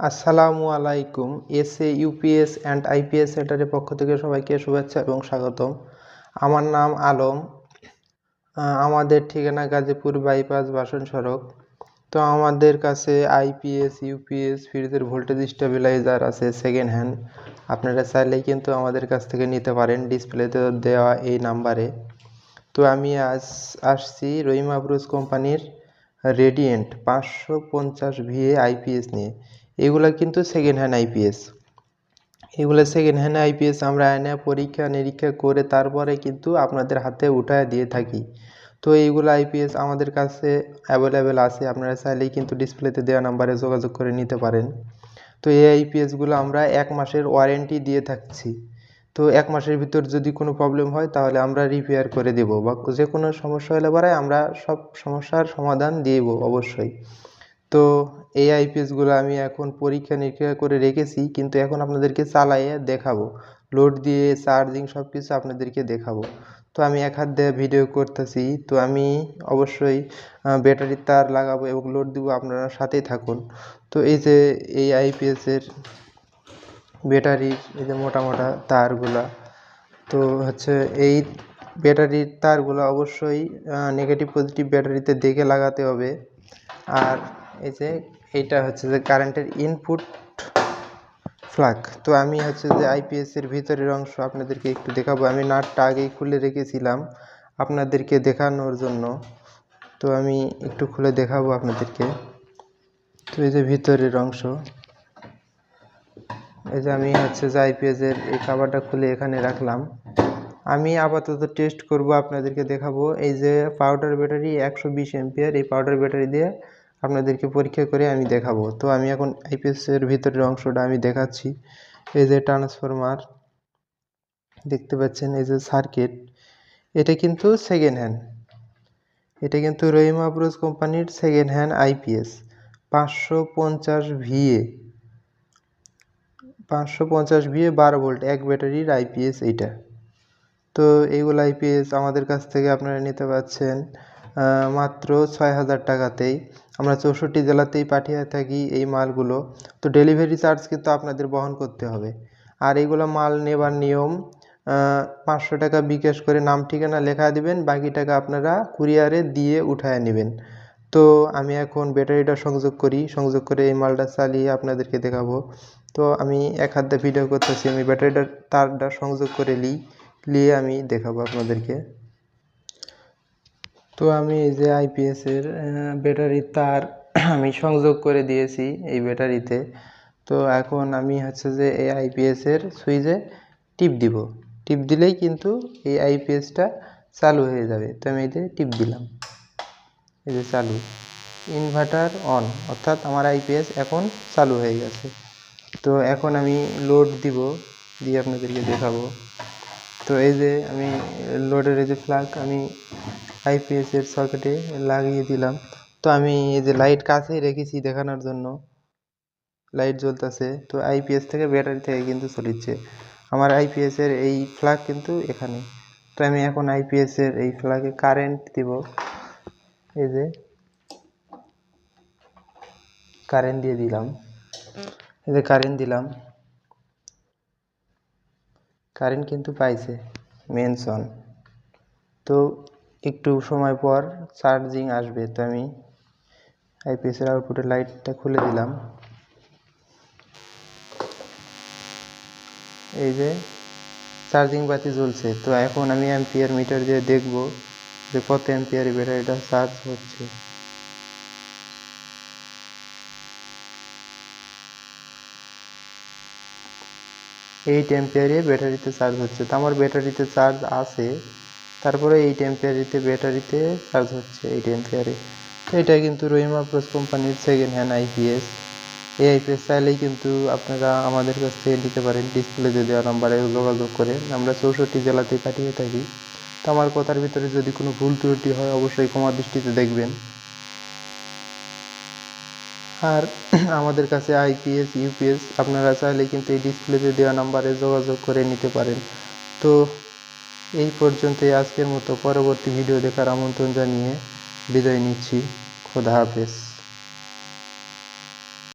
আসসালামু আলাইকুম S A UPS and IPS সেন্টারের পক্ষ থেকে সবাইকে শুভেচ্ছা এবং স্বাগতম। আমার নাম আলম আমাদের ঠিকানা গাজীপুর বাইপাস বাসন সড়ক। তো আমাদের কাছে আইপিএস, ইউপিএস, ফ্রিজের ভোল্টেজ স্টেবিলাইজার আছে সেকেন্ড হ্যান্ড আপনারা চাইলেই কিন্তু আমাদের কাছ থেকে নিতে পারেন, ডিসপ্লেতে দেওয়া এই নাম্বারে। তো আমি আজ আসছি রহিমা ব্রুজ কোম্পানির রেডিয়েন্ট পাঁচশো পঞ্চাশ ভিএ আইপিএস নিয়ে। এগুলো কিন্তু সেকেন্ড হ্যান্ড আইপিএস এগুলো সেকেন্ড হ্যান্ড আইপিএস আমরা এনে পরীক্ষা, নিরীক্ষা করে তারপরে কিন্তু আপনাদের হাতে উঠায় দিয়ে থাকি। তো এইগুলো আইপিএস আমাদের কাছে অ্যাভেলেবেল আছে, আপনারা চাইলেই কিন্তু ডিসপ্লেতে দেওয়া নাম্বারে যোগাযোগ করে নিতে পারেন। তো এই আইপিএসগুলো আমরা এক মাসের ওয়ারেন্টি দিয়ে থাকছি। তো এক মাসের ভিতর যদি কোনো প্রবলেম হয়, তাহলে আমরা রিপেয়ার করে দেব বা যে কোনো সমস্যা হলে পরে আমরা সব সমস্যার সমাধান দিব অবশ্যই। তো এই আইপিএসগুলো আমি এখন পরীক্ষা নিরীক্ষা করে রেখেছি, কিন্তু এখন আপনাদেরকে চালাইয়ে দেখাবো। লোড দিয়ে চার্জিং সব কিছু আপনাদেরকে দেখাবো। তো আমি এক হাত দিয়ে ভিডিও করতেছি, তো আমি অবশ্যই ব্যাটারির তার লাগাবো এবং লোড দিব আপনারা সাথেই থাকুন। তো এই যে এই আইপিএসের ব্যাটারির এই যে মোটা মোটা তারগুলা, তো হচ্ছে এই ব্যাটারির তারগুলো অবশ্যই নেগেটিভ পজিটিভ ব্যাটারিতে দেখে লাগাতে হবে। আর এই যে এইটা হচ্ছে যে কারেন্টের ইনপুট ফ্লাগ তো আমি হচ্ছে যে আইপিএস এর ভিতরের অংশ আপনাদেরকে একটু দেখাবো। আমি নাটটা আগেই খুলে রেখেছিলাম আপনাদেরকে দেখানোর জন্য। তো আমি একটু খুলে দেখাবো আপনাদেরকে। তো এই যে ভিতরের অংশ। এই যে আমি হচ্ছে যে আইপিএস এর এই কাভারটা খুলে এখানে রাখলাম। আমি আপাতত টেস্ট করব, আপনাদেরকে দেখাবো। এই যে পাউডার ব্যাটারি একশো বিশ এমপিয়ার এই পাউডার ব্যাটারি দিয়ে আপনাদেরকে পরীক্ষা করে আমি দেখাবো। তো আমি এখন আইপিএস এর ভিতরের অংশটা আমি দেখাচ্ছি। এই যে ট্রান্সফরমার দেখতে পাচ্ছেন এই যে সার্কিট এটা কিন্তু সেকেন্ড হ্যান্ড এটা কিন্তু রহিমা ব্রোজ কোম্পানির সেকেন্ড হ্যান্ড আইপিএস পাঁচশো পঞ্চাশ ভিএ পাঁচশো পঞ্চাশ ভিএ বারো ভোল্ট এক ব্যাটারির আইপিএস এইটা। তো এইগুলো আইপিএস আমাদের কাছ থেকে আপনারা নিতে পারছেন মাত্র ছয় হাজার টাকাতেই। আমরা চৌষট্টি জেলাতেই পাঠিয়ে থাকি এই মালগুলো। তো ডেলিভারি চার্জ কিন্তু আপনাদের বহন করতে হবে। আর এইগুলো মাল নেবার নিয়ম পাঁচশো টাকা বিকাশ করে নাম ঠিকানা লেখা দিবেন, বাকি টাকা আপনারা কুরিয়ারে দিয়ে উঠায় নেবেন। তো আমি এখন ব্যাটারিটা সংযোগ করি, সংযোগ করে এই মালটা চালিয়ে আপনাদেরকে দেখাবো। তো আমি এক হাত ভিডিও করতেছি, আমি ব্যাটারিটা, তারটা সংযোগ করে নিই নিয়ে আমি দেখাবো আপনাদেরকে। তো আমি এই যে আইপিএস এর ব্যাটারির তার আমি সংযোগ করে দিয়েছি এই ব্যাটারিতে তো। এখন আমি হচ্ছে যে এই আইপিএস এর সুইচে টিপ দিব। টিপ দিলেই কিন্তু এই আইপিএসটা চালু হয়ে যাবে। তো আমি এতে টিপ দিলাম। এই যে চালু। ইনভার্টার অন, অর্থাৎ আমার আইপিএস এখন চালু হয়ে গেছে। তো এখন আমি লোড দিব, দিয়ে আপনাদেরকে দেখাবো। তো এই যে আমি, লোডের এই যে ফ্লাগ আমি আইপিএস এর সকেটে লাগিয়ে দিলাম। তো আমি এই যে লাইট কাছেই রেখেছি দেখানোর জন্য। লাইট জ্বলতেছে। তো আইপিএস থেকে ব্যাটারি থেকে কিন্তু চলিচ্ছে আমার আইপিএস এর এই ফ্ল্যাগ কিন্তু এখানে। তো আমি এখন আইপিএস এর এই ফ্ল্যাগে কারেন্ট দিব। এই যে কারেন্ট দিয়ে দিলাম। এই যে কারেন্ট দিলাম। কারেন্ট কিন্তু পাইছে। মেনশন তো একটু সময় পর চার্জিং আসবে। তো আমি আইপিএসের আউটপুটের লাইটটা খুলে দিলাম। এই যে চার্জিং বাতি জ্বলছে। তো এখন আমি অ্যাম্পিয়ার মিটার দিয়ে দেখব যে কত অ্যাম্পিয়ার ব্যাটারিটা চার্জ হচ্ছে। এইট অ্যাম্পিয়ারে ব্যাটারিতে চার্জ হচ্ছে। তো আমার ব্যাটারিতে চার্জ আছে তারপরে এইট অ্যাম্পিয়ারিতে ব্যাটারিতে চার্জ হচ্ছে এইট অ্যাম্পিয়ারে এটা কিন্তু রহিমা প্লাস কোম্পানির সেকেন্ড হ্যান্ড আইপিএস এই আইপিএস চাইলেই কিন্তু আপনারা আমাদের কাছ থেকে নিতে পারেন। ডিসপ্লেতে দেওয়া নাম্বারে যোগাযোগ করে আমরা চৌষট্টি জেলাতেই পাঠিয়ে থাকি। তো আমার কথার ভিতরে যদি কোনো ভুল ত্রুটি হয়, অবশ্যই ক্ষমা দৃষ্টিতে দেখবেন। আর আমাদের কাছে আইপিএস ইউপিএস আপনারা চাইলে কিন্তু এই ডিসপ্লেতে দেওয়া নাম্বারে যোগাযোগ করে নিতে পারেন। তো এই পর্যন্তই আজকের মতো। পরবর্তী ভিডিও দেখার আমন্ত্রণ জানিয়ে বিদায় নিচ্ছি। খোদা হাফেজ।